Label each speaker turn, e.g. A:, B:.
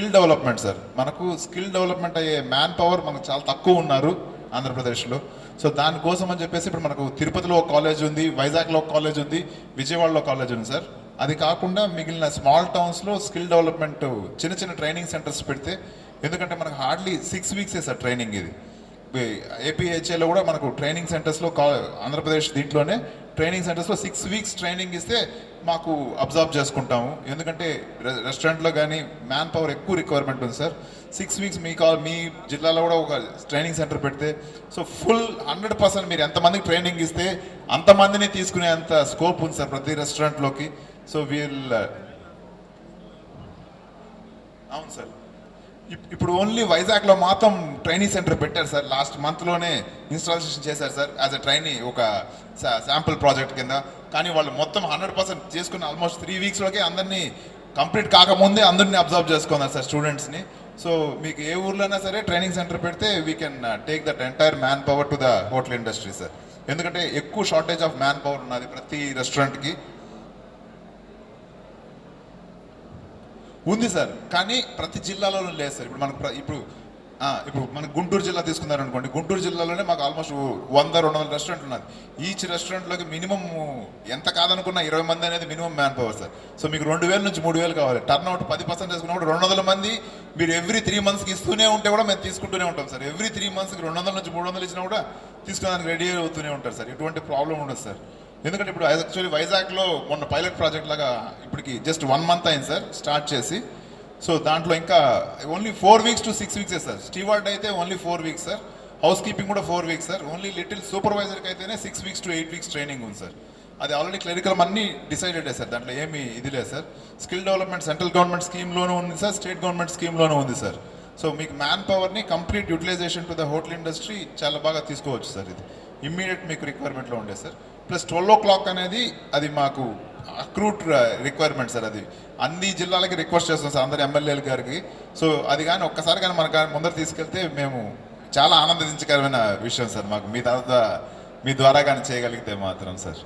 A: Skill development sir. మనకు skill development అయ్యే manpower మనకు చాలా తక్కువ ఉన్నారు ఆంధ్రప్రదేశ్లో. సో దానికోసం అని చెప్పేసి ఇప్పుడు మనకు తిరుపతిలో ఒక కాలేజ్ ఉంది వైజాగ్లో ఒక కాలేజ్ ఉంది విజయవాడలో కాలేజ్ ఉంది సార్. అది కాకుండా మిగిలిన స్మాల్ టౌన్స్లో స్కిల్ డెవలప్మెంట్ చిన్న చిన్న ట్రైనింగ్ సెంటర్స్ పెడితే ఎందుకంటే మనకు హార్డ్లీ సిక్స్ వీక్సే సార్ ట్రైనింగ్ ఇది. ఏపీహెచ్ఏలో కూడా మనకు ట్రైనింగ్ సెంటర్స్లో కా ఆంధ్రప్రదేశ్ దీంట్లోనే ట్రైనింగ్ సెంటర్స్లో సిక్స్ వీక్స్ ట్రైనింగ్ ఇస్తే మాకు అబ్జర్వ్ చేసుకుంటాము. ఎందుకంటే రెస్టారెంట్లో కానీ మ్యాన్ పవర్ ఎక్కువ రిక్వైర్మెంట్ ఉంది సార్. సిక్స్ వీక్స్ మీ కా మీ జిల్లాలో కూడా ఒక ట్రైనింగ్ సెంటర్ పెడితే సో ఫుల్ హండ్రెడ్ పర్సెంట్ మీరు ఎంతమందికి ట్రైనింగ్ ఇస్తే అంతమందిని తీసుకునే అంత స్కోప్ ఉంది సార్ ప్రతి రెస్టారెంట్లోకి. సో వీల్ అవును సార్. ఇప్పుడు ఓన్లీ వైజాగ్లో మాత్రం ట్రైనింగ్ సెంటర్ పెట్టారు సార్. లాస్ట్ మంత్లోనే ఇన్స్టాలేషన్ చేశారు సార్. యాజ్ అ ట్రైనీ ఒక శాంపుల్ ప్రాజెక్ట్ కింద. కానీ వాళ్ళు మొత్తం హండ్రెడ్ పర్సెంట్ చేసుకుని ఆల్మోస్ట్ త్రీ వీక్స్లోకే అందరినీ కంప్లీట్ కాకముందే అందరినీ అబ్జర్వ్ చేసుకున్నారు సార్ స్టూడెంట్స్ని. సో మీకు ఏ ఊర్లోనా సరే ట్రైనింగ్ సెంటర్ పెడితే we can take that entire manpower to the hotel industry sir ఎందుకంటే ఎక్కువ షార్టేజ్ ఆఫ్ మ్యాన్ పవర్ ఉన్నది ప్రతి రెస్టారెంట్కి ఉంది సార్. కానీ ప్రతి జిల్లాలోనూ లేదు సార్. ఇప్పుడు మనకు ఇప్పుడు ఇప్పుడు మన గుంటూరు జిల్లా తీసుకున్నారు అనుకోండి. గుంటూరు జిల్లాలోనే మాకు ఆల్మోస్ట్ వంద రెండు వందల రెస్టారెంట్ ఉన్నది ఈచ్ రెస్టారెంట్లోకి మినిమం ఎంత కాదనుకున్నా ఇరవై మంది అనేది minimum manpower sir. So మీకు రెండు వేల నుంచి మూడు వేలు కావాలి. టర్న్ అవుట్ పది పర్సెంట్ వేసుకున్నప్పుడు రెండు వందల మంది మీరు ఎవ్రీ త్రీ మంత్స్కి ఇస్తూనే ఉంటే కూడా మేము తీసుకుంటూనే ఉంటాం సార్. ఎవ్రీ త్రీ మంత్స్కి రెండు వందల నుంచి మూడు వందలు ఇచ్చినా కూడా తీసుకోవడానికి రెడీ అవుతూనే ఉంటారు సార్. ఎటువంటి ప్రాబ్లం ఉండదు సార్. ఎందుకంటే ఇప్పుడు యాక్చువల్లీ వైజాగ్లో మొన్న పైలట్ ప్రాజెక్ట్ లాగా ఇప్పటికి జస్ట్ వన్ మంత్ అయింది సార్ స్టార్ట్ చేసి. సో దాంట్లో ఇంకా only four weeks to six weeks sir. Steward అయితే only four weeks sir. Housekeeping కూడా four weeks sir. Only little సూపర్వైజర్కి అయితేనే six weeks to eight weeks training ఉంది సార్. అది already clerical అన్ని డిసైడెడ్ సార్. దాంట్లో ఏమీ ఇది లేదు sir. Skill development central government స్కీమ్లోనూ ఉంది సార్. స్టేట్ గవర్నమెంట్ స్కీమ్లోనూ ఉంది సార్. సో మీకు మ్యాన్ పవర్ని complete utilisation to the hotel industry చాలా బాగా తీసుకోవచ్చు సార్ ఇది. ఇమ్మీడియట్ మీకు రిక్వైర్మెంట్లో ఉండే sir. Plus twelve o'clock అనేది అది మాకు అక్రూట్ రిక్వైర్మెంట్ సార్ అది. అన్ని జిల్లాలకి రిక్వెస్ట్ చేస్తాం సార్ అందరు ఎమ్మెల్యేల గారికి. సో అది కానీ ఒక్కసారి కానీ మనకు ముందర తీసుకెళ్తే మేము చాలా ఆనందించకరమైన విషయం సార్ మాకు. మీ తర్వాత మీ ద్వారా కానీ చేయగలిగితే మాత్రం సార్.